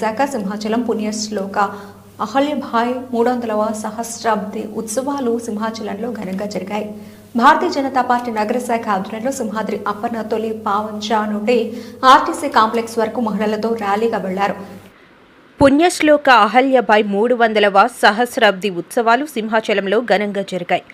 శాఖ సింహాచలం పుణ్యశ్లోక అహల్యభాయ్ మూడు వందలవ సహస్రాబ్ది ఉత్సవాలు సింహాచలంలో ఘనంగా జరిగాయి. భారతీయ జనతా పార్టీ నగర శాఖ ఆధ్వర్యంలో సింహాద్రి అప్పన్న తొలి పావంచా నుండి ఆర్టీసీ కాంప్లెక్స్ వరకు మహిళలతో ర్యాలీగా వెళ్ళారు. పుణ్యశ్లోక అహల్యబాయ్ మూడు వందలవ సహస్రాబ్ది ఉత్సవాలు సింహాచలంలో ఘనంగా జరిగాయి.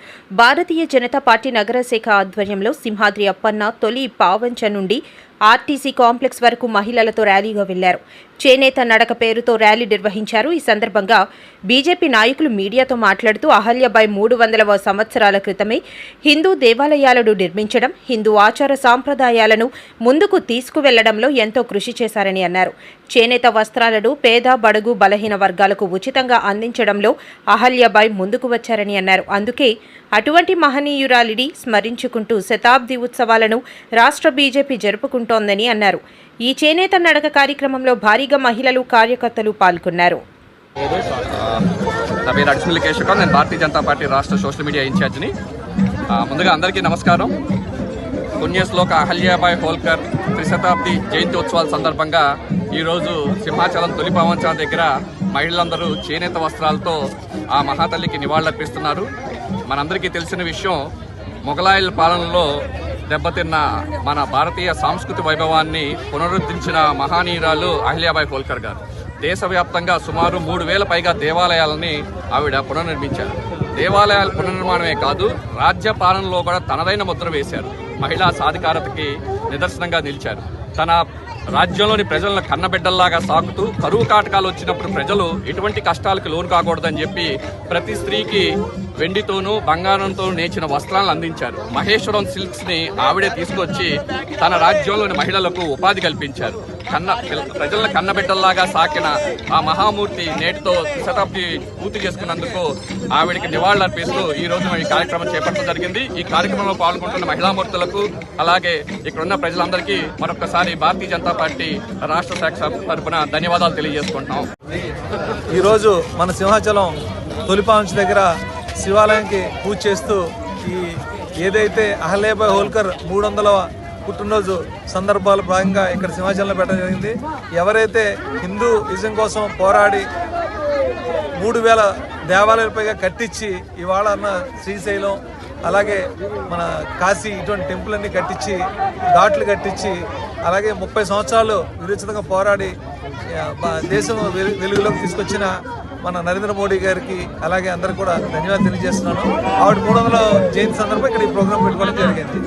భారతీయ జనతా పార్టీ నగరశాఖ ఆధ్వర్యంలో సింహాద్రి అప్పన్న తొలి పావంచ నుండి ఆర్టీసీ కాంప్లెక్స్ వరకు మహిళలతో ర్యాలీగా వెళ్ళారు. చేనేత నడక పేరుతో ర్యాలీ నిర్వహించారు. ఈ సందర్భంగా బీజేపీ నాయకులు మీడియాతో మాట్లాడుతూ అహల్యబాయ్ మూడు వందలవ సంవత్సరాల క్రితమే హిందూ దేవాలయాలను నిర్మించడం హిందూ ఆచార సాంప్రదాయాలను ముందుకు తీసుకువెళ్ళడంలో ఎంతో కృషి చేశారని అన్నారు. చేనేత వస్త్రాలను పేద బడుగు బలహీన వర్గాలకు ఉచితంగా అందించడంలో అహల్యబాయ్ ముందుకు వచ్చారని అన్నారు. అందుకే అటువంటి మహనీయురాలిని స్మరించుకుంటూ శతాబ్ది ఉత్సవాలను రాష్ట్ర బీజేపీ ఉంటోందని అన్నారు. ఈ చేనేత నడక కార్యక్రమంలో భారీగా మహిళలు కార్యకర్తలు పాల్గొన్నారు. నా పేరు అడిషనల్ కేశవరావు నేను భారతీయ జనతా పార్టీ రాష్ట్ర సోషల్ మీడియా ఇన్ఛార్జ్ని. ముందుగా అందరికీ నమస్కారం. పుణ్యశ్లోక అహల్యాబాయ్ హోల్కర్ త్రిశతాబ్ది జయంతి ఉత్సవాల సందర్భంగా ఈరోజు సింహాచలం తొలి పవంచా దగ్గర మహిళలందరూ చేనేత వస్త్రాలతో ఆ మహాతల్లికి నివాళులర్పిస్తున్నారు. మనందరికీ తెలిసిన విషయం మొఘలాయుల పాలనలో దెబ్బతిన్న మన భారతీయ సాంస్కృతిక వైభవాన్ని పునరుద్ధరించిన మహానీయురాలు అహిల్యాబాయి హోల్కర్ గారు. దేశవ్యాప్తంగా సుమారు మూడు వేల పైగా దేవాలయాలని ఆవిడ పునర్నిర్మించారు. దేవాలయాల పునర్నిర్మాణమే కాదు రాజ్య పాలనలో కూడా తనదైన ముద్ర వేశారు. మహిళా సాధికారతకి నిదర్శనంగా నిలిచారు. తన రాజ్యంలోని ప్రజలను కన్నబిడ్డల్లాగా సాగుతూ కరువు కాటకాలు వచ్చినప్పుడు ప్రజలు ఎటువంటి కష్టాలకు లోను కాకూడదని చెప్పి ప్రతి స్త్రీకి వెండితోనూ బంగారంతో నేచిన వస్త్రాలను అందించారు. మహేశ్వరం సిల్క్స్ని ఆవిడే తీసుకొచ్చి తన రాజ్యంలోని మహిళలకు ఉపాధి కల్పించారు. కన్న ప్రజలను కన్నబిడ్డల్లాగా సాకిన ఆ మహామూర్తి నేటితో శతాబ్ది పూర్తి చేసుకున్నందుకు ఆవిడకి నివాళులర్పిస్తూ ఈ రోజు ఈ కార్యక్రమం చేపట్టడం జరిగింది. ఈ కార్యక్రమంలో పాల్గొంటున్న మహిళామూర్తులకు అలాగే ఇక్కడున్న ప్రజలందరికీ మరొకసారి భారతీయ జనతా పార్టీ రాష్ట్ర శాఖ తరఫున ధన్యవాదాలు తెలియజేసుకుంటున్నాం. ఈరోజు మన సింహాచలం తొలిపాంచ్ దగ్గర శివాలయానికి పూజ చేస్తూ ఈ ఏదైతే అహల్యాబాయ్ హోల్కర్ మూడు వందల పుట్టినరోజు సందర్భాల భాగంగా ఇక్కడ సింహాచలంలో పెట్టడం జరిగింది. ఎవరైతే హిందూ ఇజం కోసం పోరాడి మూడు వేల దేవాలయాల పైగా కట్టించి ఇవాళ అన్న శ్రీశైలం అలాగే మన కాశీ ఇటువంటి టెంపుల్ అన్ని కట్టించి ఘాట్లు కట్టించి అలాగే ముప్పై సంవత్సరాలు విరుచితంగా పోరాడి దేశం వెలుగులోకి తీసుకొచ్చిన మన నరేంద్ర మోడీ గారికి అలాగే అందరికి కూడా ధన్యవాదాలు తెలియజేస్తున్నాను. ఆవిడ మూడు వందల జయంతి సందర్భంగా ఇక్కడ ఈ ప్రోగ్రాం పెట్టుకోవడం జరిగింది.